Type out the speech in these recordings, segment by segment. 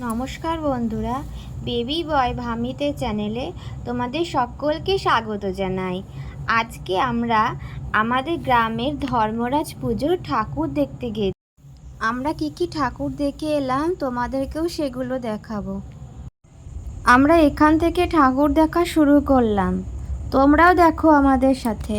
নমস্কার বন্ধুরা, বেবি বয় ভামিতে চ্যানেলে তোমাদের সকলকে স্বাগত জানাই। আজকে আমরা আমাদের গ্রামের ধর্মরাজ পুজোর ঠাকুর দেখতে গেছি আমরা কি কি ঠাকুর দেখে এলাম তোমাদেরকেও সেগুলো দেখাবো। আমরা এখান থেকে ঠাকুর দেখা শুরু করলাম। তোমরাও দেখো আমাদের সাথে।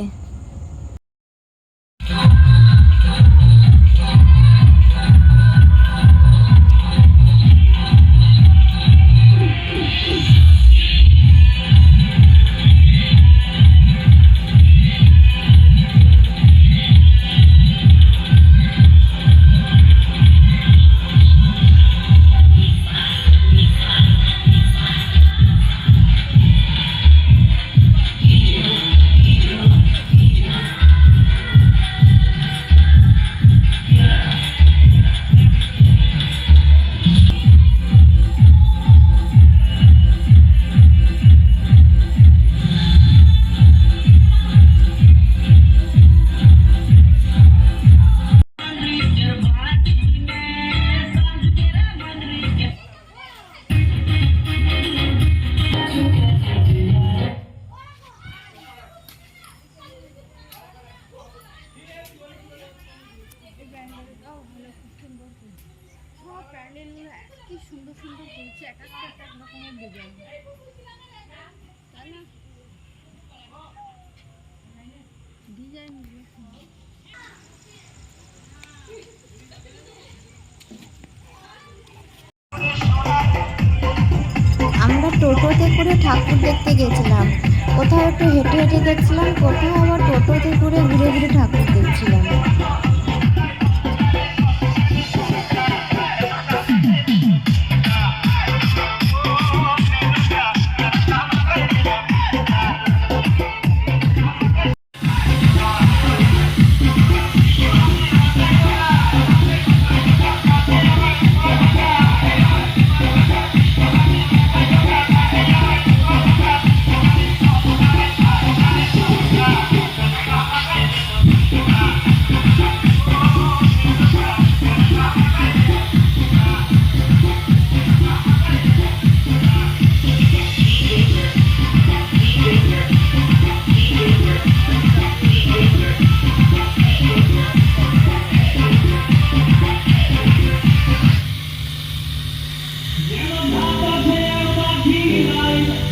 আমরা টোটোতে করে ঠাকুর দেখতে গেছিলাম। কোথাও একটু হেঁটে হেঁটে দেখছিলাম, কোথাও আবার টোটোতে করে ঘুরে ঘুরে ঠাকুর দেখছিলাম। Yeah. কিছু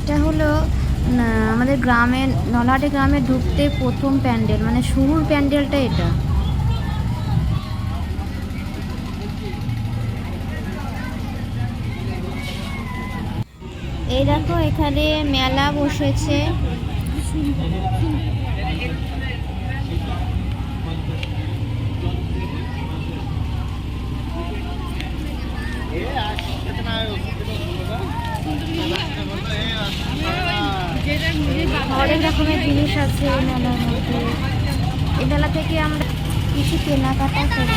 এটা হলো আমাদের গ্রামে নলহাটি গ্রামে ঢুকতে প্রথম প্যান্ডেল মানে শুরুর প্যান্ডেলটা এটা। এই দেখো, এখানে মেলা বসেছে। জিনিস আছে মেলার মধ্যে। এই মেলা থেকে আমরা কৃষি কেনাকাটা করি